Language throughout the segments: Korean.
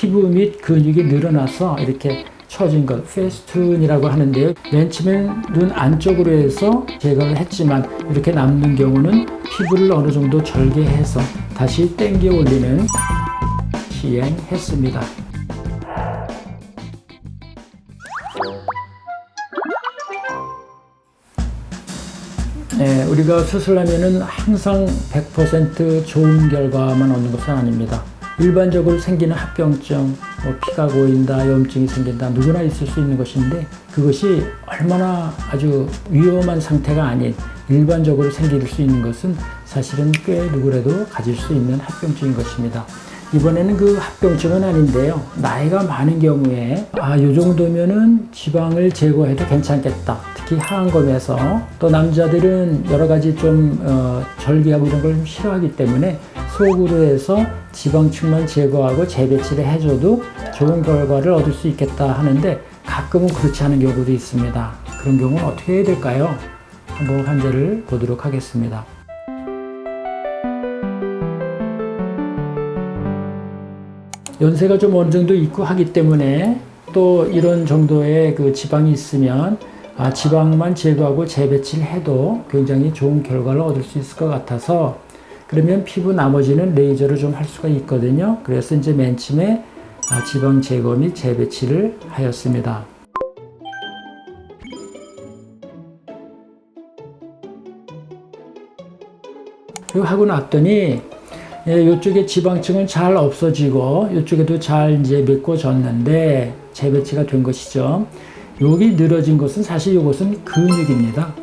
피부 및 근육이 늘어나서 이렇게 처진 것, 페스툰이라고 하는데요. 맨 처음엔 눈 안쪽으로 해서 제거를 했지만 이렇게 남는 경우는 피부를 어느 정도 절개해서 다시 당겨 올리는 시행했습니다. 네, 우리가 수술하면은 항상 100% 좋은 결과만 얻는 것은 아닙니다. 일반적으로 생기는 합병증, 뭐 피가 고인다, 염증이 생긴다, 누구나 있을 수 있는 것인데 그것이 얼마나 아주 위험한 상태가 아닌 일반적으로 생길 수 있는 것은 사실은 꽤 누구라도 가질 수 있는 합병증인 것입니다. 이번에는 그 합병증은 아닌데요. 나이가 많은 경우에 아, 요 정도면은 지방을 제거해도 괜찮겠다. 특히 하안검에서 또 남자들은 여러 가지 좀 어, 절개하고 이런 걸좀 싫어하기 때문에 속으로 해서 지방층만 제거하고 재배치를 해줘도 좋은 결과를 얻을 수 있겠다 하는데 가끔은 그렇지 않은 경우도 있습니다. 그런 경우는 어떻게 해야 될까요? 한번 환자를 보도록 하겠습니다. 연세가 좀 어느 정도 있고 하기 때문에 또 이런 정도의 그 지방이 있으면 아, 지방만 제거하고 재배치를 해도 굉장히 좋은 결과를 얻을 수 있을 것 같아서 그러면 피부 나머지는 레이저를 좀 할 수가 있거든요. 그래서 이제 맨 처음에 아, 지방 제거 및 재배치를 하였습니다. 그리고 하고 났더니 예, 이쪽에 지방층은 잘 없어지고 이쪽에도 잘 이제 메꿔졌는데 재배치가 된 것이죠. 여기 늘어진 것은 사실 이것은 근육입니다.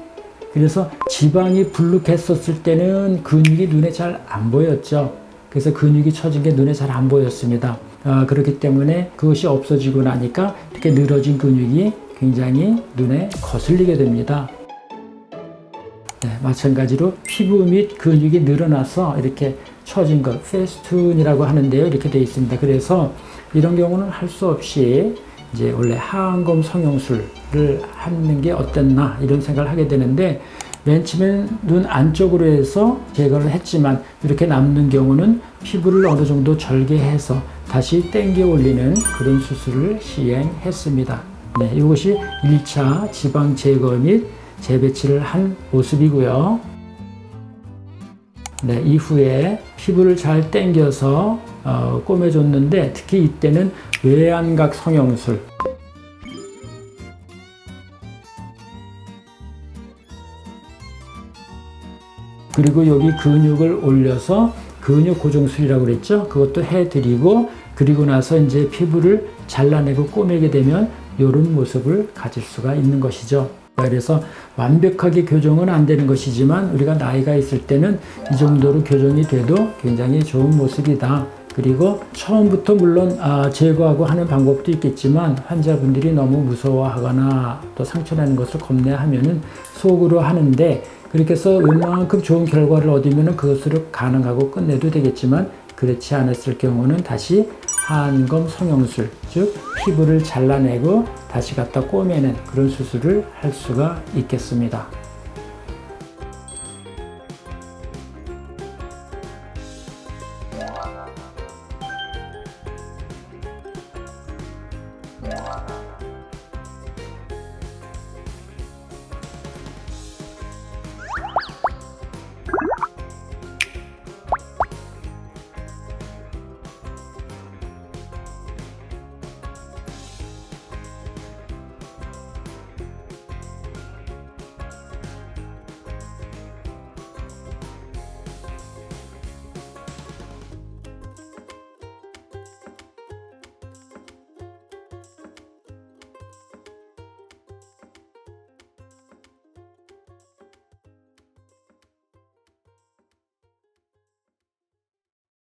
그래서 지방이 불룩했었을 때는 근육이 눈에 잘 안 보였죠. 그래서 근육이 처진 게 눈에 잘 안 보였습니다. 아, 그렇기 때문에 그것이 없어지고 나니까 이렇게 늘어진 근육이 굉장히 눈에 거슬리게 됩니다. 네, 마찬가지로 피부 및 근육이 늘어나서 이렇게 처진 것, 페스툰이라고 하는데요. 이렇게 되어 있습니다. 그래서 이런 경우는 할 수 없이 이제 원래 하안검 성형술을 하는 게 어땠나 이런 생각을 하게 되는데 맨 처음엔 눈 안쪽으로 해서 제거를 했지만 이렇게 남는 경우는 피부를 어느 정도 절개해서 다시 당겨 올리는 그런 수술을 시행했습니다. 네, 이것이 1차 지방 제거 및 재배치를 한 모습이고요. 네, 이후에 피부를 잘 당겨서 어, 꼬매줬는데 특히 이때는 외안각 성형술 그리고 여기 근육을 올려서 근육 고정술이라고 그랬죠. 그것도 해드리고 그리고 나서 이제 피부를 잘라내고 꼬매게 되면 이런 모습을 가질 수가 있는 것이죠. 그래서 완벽하게 교정은 안 되는 것이지만 우리가 나이가 있을 때는 이 정도로 교정이 돼도 굉장히 좋은 모습이다. 그리고 처음부터 물론 아, 제거하고 하는 방법도 있겠지만 환자분들이 너무 무서워하거나 또 상처나는 것을 겁내하면은 속으로 하는데 그렇게 해서 웬만큼 좋은 결과를 얻으면 그것으로 가능하고 끝내도 되겠지만 그렇지 않았을 경우는 다시 한검 성형술, 즉 피부를 잘라내고 다시 갖다 꼬매는 그런 수술을 할 수가 있겠습니다.